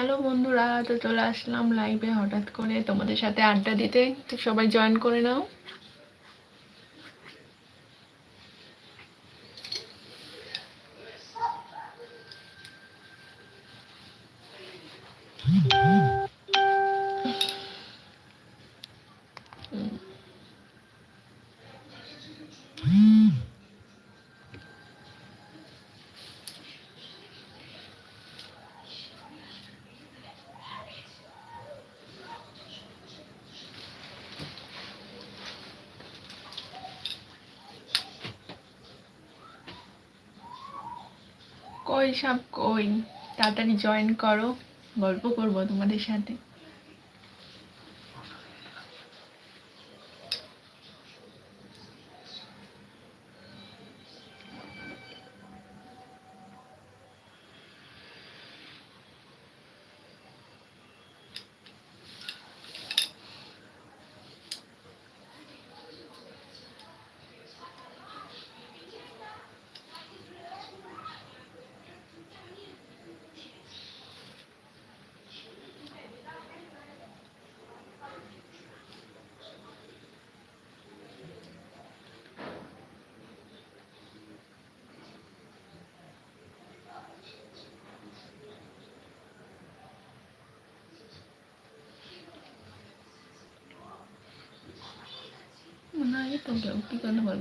Hello বন্ধুরা, তো চলে আসলাম লাইভে হঠাৎ করে। তোমাদের সাথে আড্ডা দিতে, তো সবাই জয়েন করে নাও। কই সব কই তাড়াতাড়ি জয়েন করো গল্প করব তোমাদের সাথে।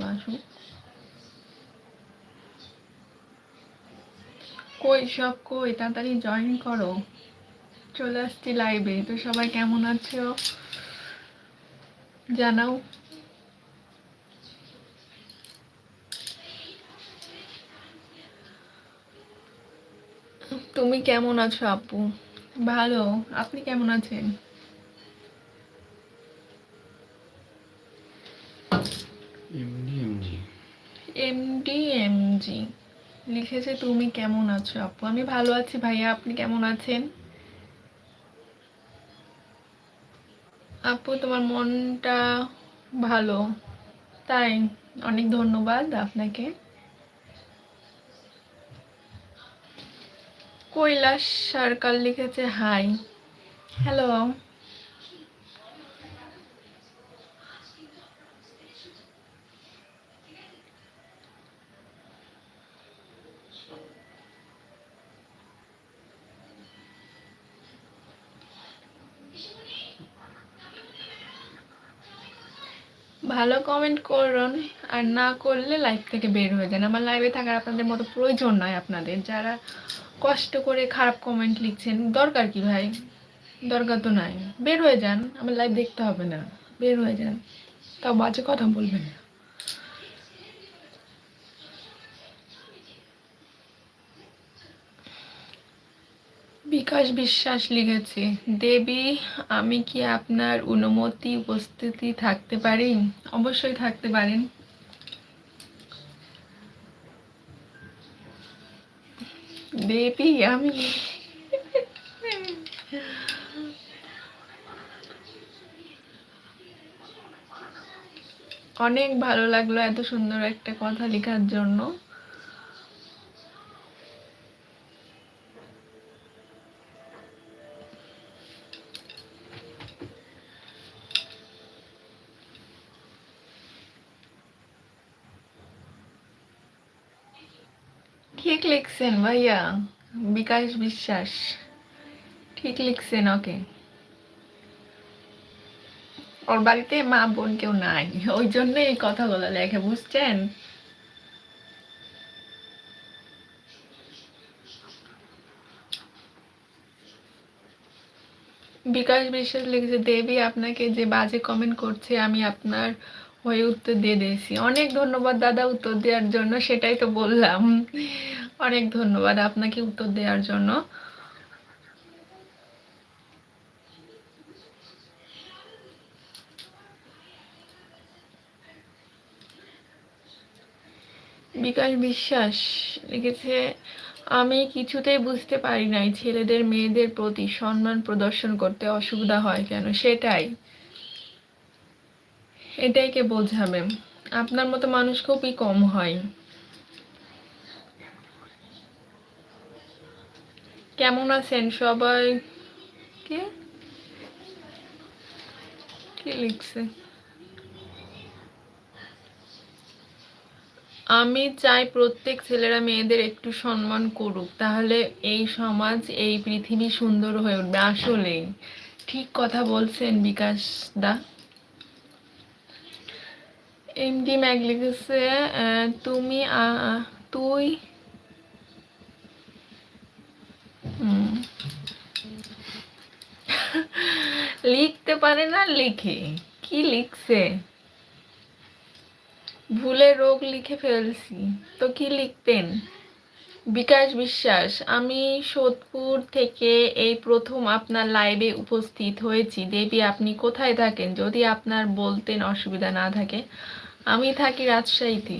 আসুক কই সব কই? তাড়াতাড়ি জয়েন করো। চলে আসছি লাইভে তো সবাই কেমন আছো? জানাও। তুমি কেমন আছো আপু? ভালো। আপনি কেমন আছেন? এমনি এমনি এমডি, এমজি। লিখেছে, তুমি কেমন আছো আপু? আমি ভালো আছি ভাইয়া, আপনি কেমন আছেন? আপু, তোমার মনটা ভালো। তাই অনেক ধন্যবাদ আপনাকে। কৈলাস সরকার লিখেছে, হাই। হ্যালো। ভালো কমেন্ট করুন, আর না করলে লাইভ থেকে বের হয়ে যান। আমার লাইভে থাকার আপনাদের মতো প্রয়োজন নয় আপনাদের। যারা কষ্ট করে খারাপ কমেন্ট লিখছেন, দরকার কি ভাই? দরকার তো নাই। বের হয়ে যান। আমার লাইভ দেখতে হবে না। বের হয়ে যান। তাও বাজে কথা বলবেন না বিকাশ বিশ্বাস লিখেছে, দেবী, আমি কি আপনার অনুমতি উপস্থিতি থাকতে পারি? অবশ্যই থাকতে পারেন। দেবী, আমি অনেক ভালো লাগল এত সুন্দর একটা কথা লেখার জন্য। ঠিক লিখছেন, ভাইয়া। বিকাশ বিশ্বাস। ঠিক লিখছেন, ওকে। ওর বাড়িতে মা, বোন কেউ নাই। ওই জন্য এই কথাগুলো লেখে, বুঝছেন? বিকাশ বিশ্বাস লিখেছে, দেবী আপনাকে যে বাজে কমেন্ট করছে, আমি আপনার হয়ে উত্তর দিয়ে দিয়েছি। অনেক ধন্যবাদ দাদা উত্তর দেওয়ার জন্য, সেটাই তো বললাম। অনেক ধন্যবাদ আপনাকে উত্তর দেওয়ার জন্য। বিকাশ বিশ্বাস লিখেছে, আমি কিছুতেই বুঝতে পারি নাই ছেলেদের মেয়েদের প্রতি সম্মান প্রদর্শন করতে অসুবিধা হয় কেন? সেটাই। এটাই কে বোঝাবে? আপনার মতো মানুষ খুবই কম হয়। কেমন আছেন সবাই? কে? কি লিখছে? আমি চাই প্রত্যেক ছেলেরা মেয়েদের একটু সম্মান করুক, তাহলে এই সমাজ, এই পৃথিবী সুন্দর হয়ে উঠবে। আসলে ঠিক কথা বলছেন বিকাশ দা। এমডি ম্যাগ লিখেছে তুমি তুই লিখতে পারে না, লিখে। কি লিখছে? ভুলে রোগ লিখে ফেলছি। তো কি লিখতেন? বিকাশ বিশ্বাস, আমি সোদপুর থেকে এই প্রথম আপনার লাইভে উপস্থিত হয়েছি। দেবী, আপনি কোথায় থাকেন? যদি আপনার বলতেন অসুবিধা না থাকে। আমি থাকি রাজশাহীতে।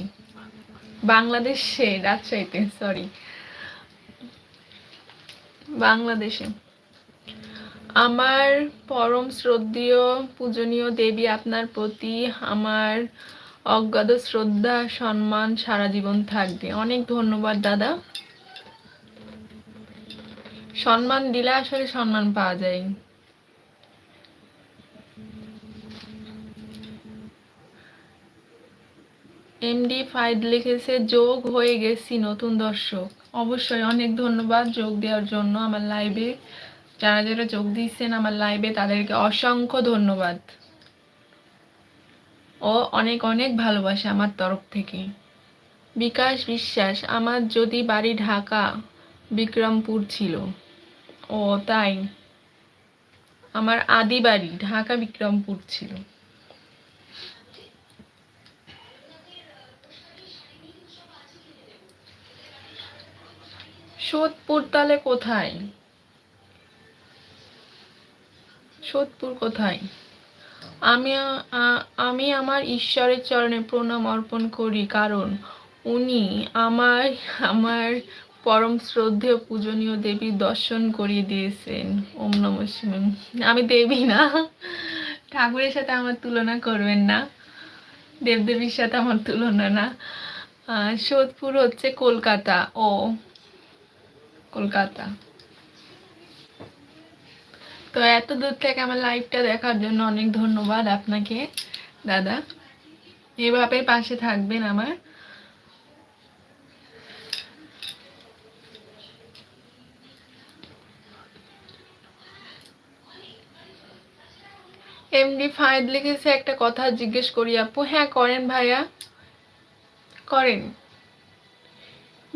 বাংলাদেশে, রাজশাহীতে সরি বাংলাদেশে। আমার পরম শ্রদ্ধেয়, পূজনীয় দেবী আপনার প্রতি আমার অজ্ঞাত শ্রদ্ধা, সম্মান সারা জীবন থাকবে। অনেক ধন্যবাদ, দাদা। সম্মান দিলে আসলে সম্মান পাওয়া যায়। এমডি ফাইদ লিখেছে, যোগ হয়ে গেছি নতুন দর্শক। অবশ্যই অনেক ধন্যবাদ যোগ দেওয়ার জন্য আমার লাইভে যারা যারা যোগ দিচ্ছেন আমার লাইভে তাদেরকে অসংখ্য ধন্যবাদ। ও অনেক অনেক ভালোবাসা আমার তরফ থেকে। বিকাশ বিশ্বাস, আমার যদি বাড়ি ঢাকা, বিক্রমপুর ছিল। ও তাই। আমার আদি বাড়ি ঢাকা বিক্রমপুর ছিল। সোদপুর তাহলে কোথায়? সোদপুর কোথায়? আমি আমি আমার ঈশ্বরের চরণে প্রণাম অর্পণ করি, কারণ উনি আমার আমার পরম শ্রদ্ধেয় পূজনীয় দেবীর দর্শন করিয়ে দিয়েছেন। ওম নম আমি দেবী না। ঠাকুরের সাথে আমার তুলনা করবেন না। দেবদেবীর সাথে আমার তুলনা না। সোদপুর হচ্ছে কলকাতা। ও কলকাতা। তো এত দূর থেকে আমার লাইভটা দেখার জন্য অনেক ধন্যবাদ আপনাকে, দাদা। এভাবে পাশে থাকবেন আমার। এমডি ফাইদ লিখেছে একটা কথা জিজ্ঞেস করি আপু। হ্যাঁ করেন ভাইয়া। করেন।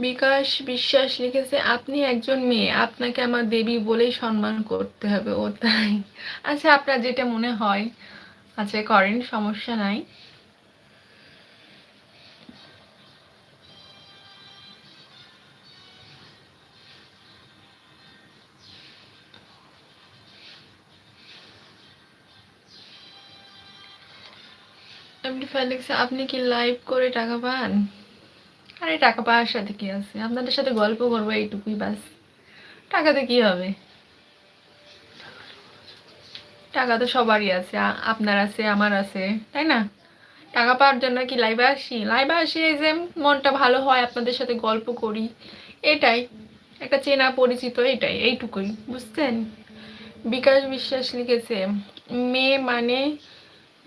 বিকাশ বিশ্বাস লিখেছে, আপনি একজন মেয়ে, আপনাকে আমার দেবী বলেই সম্মান করতে হবে। ও তাই। আচ্ছা আপনার যেটা মনে হয় আচ্ছা করেন, সমস্যা নাই। আপনি কি লাইভ করে টাকা পান? আরে টাকা পাওয়ার সাথে কি আছে? আপনাদের সাথে গল্প করব এইটুকুই বাস টাকাতে কি হবে? টাকা তো সবারই আছে আপনার আছে, আমার আছে, তাই না? টাকা পাওয়ার জন্য কি লাইভে আসি? লাইভে আসি এই যে মনটা ভালো হয়, আপনাদের সাথে গল্প করি, এটাই। একটা চেনা পরিচিত, এটাই, এইটুকুই, বুঝছেন? বিকাশ বিশ্বাস লিখেছে, মেয়ে মানে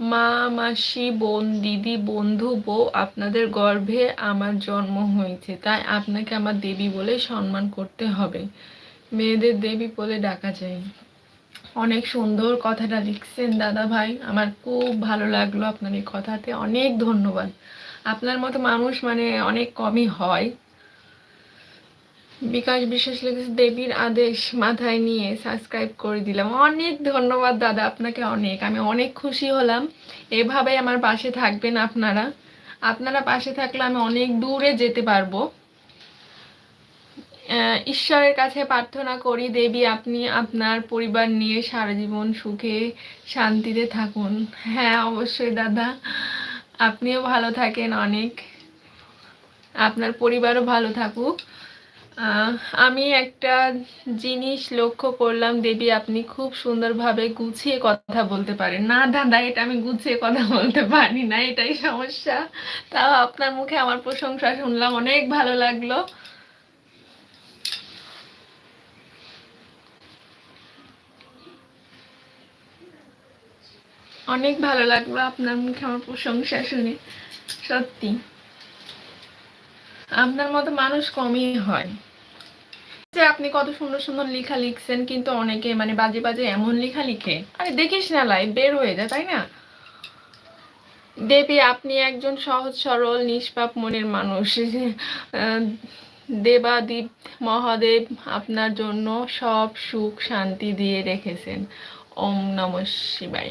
মা, মাসি, বোন, দিদি, বন্ধু, বউ, আপনাদের গর্ভে আমার জন্ম হয়েছে। তাই আপনাকে আমার দেবী বলে সম্মান করতে হবে। মেয়েদের দেবী বলে ডাকা যায়। অনেক সুন্দর কথাটা লিখছেন দাদা ভাই আমার খুব ভালো লাগল আপনার এই কথাতে। অনেক ধন্যবাদ। আপনার মতো মানুষ মানে অনেক কমই হয়। বিকাশ বিশেষ লিখেছে দেবীর আদেশ মাথায় নিয়ে সাবস্ক্রাইব করে দিলাম। অনেক ধন্যবাদ দাদা আপনাকে অনেক, আমি অনেক খুশি হলাম। এভাবে আমার পাশে থাকবেন আপনারা। আপনারা পাশে থাকলে আমি অনেক দূরে যেতে পারব। ঈশ্বরের কাছে প্রার্থনা করি, দেবী আপনি আপনার পরিবার নিয়ে সারা জীবন সুখে, শান্তিতে থাকুন। হ্যাঁ অবশ্যই দাদা, আপনিও ভালো থাকেন অনেক। আপনার পরিবারও ভালো থাকুক। আমি একটা জিনিস লক্ষ্য করলাম, দেবী আপনি খুব সুন্দরভাবে গুছিয়ে কথা বলতে পারেন। না দাদা এটা আমি গুছিয়ে কথা বলতে পারি না, এটাই সমস্যা। তাও আপনার মুখে আমার প্রশংসা শুনলাম, অনেক ভালো লাগল। অনেক ভালো লাগল আপনার মুখে আমার প্রশংসা শুনে, সত্যি। আপনার মতো মানুষ কমই হয়। যে আপনি কত সুন্দর সুন্দর লেখা লিখছেন, কিন্তু অনেকে মানে বাজে বাজে এমন লেখা লিখে, আরে দেখিস না লাইভ বের হয়ে যায় তাই না? দেবী, আপনি একজন সহজ, সরল, নিষ্পাপ মনের মানুষ। দেবাদীপ মহাদেব আপনার জন্য সব সুখ শান্তি দিয়ে রেখেছেন। ওম নম শিবাই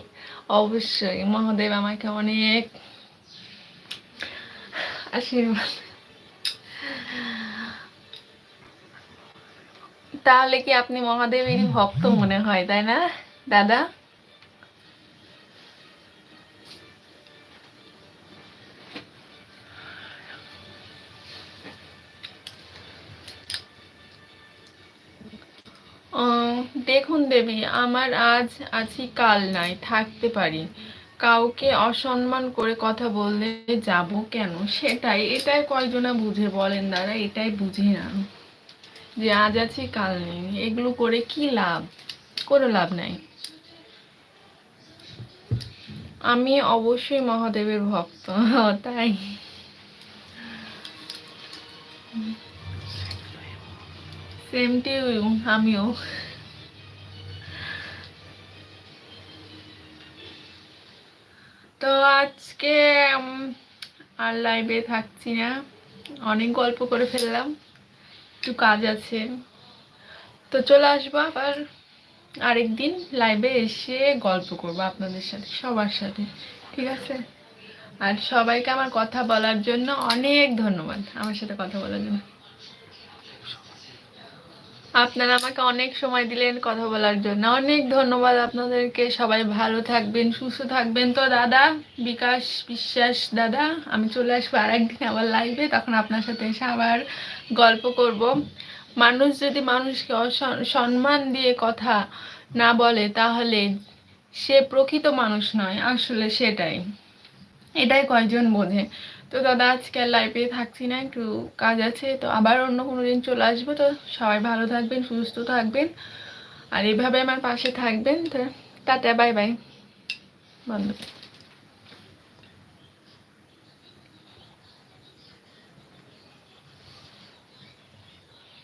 অবশ্যই মহাদেব আমাকে অনেক আশীর্বাদ। তাহলে কি আপনি মহাদেবেরই ভক্ত মনে হয়, তাই না? দাদা? দেখুন দেবী, আমার আজ আছি কাল নাই, থাকতে পারি। কাউকে অসম্মান করে কথা বললে যাব কেন? সেটাই, এটাই কয়জনা বুঝে বলেন দাদা, এটাই বুঝি না। যে আজ আছি, কাল নেই। এগুলো করে কি লাভ? কোনো লাভ নাই। আমি অবশ্যই মহাদেবের ভক্ত, তাই। সেম টু আমিও। তো আজকে আর লাইভে থাকছি না। অনেক গল্প করে ফেললাম। একটু কাজ আছে। তো চলে আসব আবার আরেকদিন লাইভে এসে গল্প করব আপনাদের সাথে, সবার সাথে, ঠিক আছে? আর সবাইকে আমার কথা বলার জন্য অনেক ধন্যবাদ, আমার সাথে কথা বলার জন্য। আপনারা আমাকে অনেক সময় দিলেন কথা বলার জন্য। অনেক ধন্যবাদ আপনাদেরকে। সবাই ভালো থাকবেন, সুস্থ থাকবেন। তো দাদা, বিকাশ বিশ্বাস দাদা, আমি চলে আসব আর একদিন আবার লাইভে তখন আপনার সাথে এসে আবার গল্প করব। মানুষ যদি মানুষকে সম্মান দিয়ে কথা না বলে, তাহলে সে প্রকৃত মানুষ নয়। আসলে সেটাই। এটাই কয়জন বোঝে? তো দাদা, আজকে আর লাইভে থাকছি না, একটু কাজ আছে, তো আবার অন্য কোনো দিন চলে আসব, তো সবাই ভালো থাকবেন, সুস্থ থাকবেন। আর এভাবে আমার পাশে থাকবেন, তো টাটা বাই বাই বন্ধু।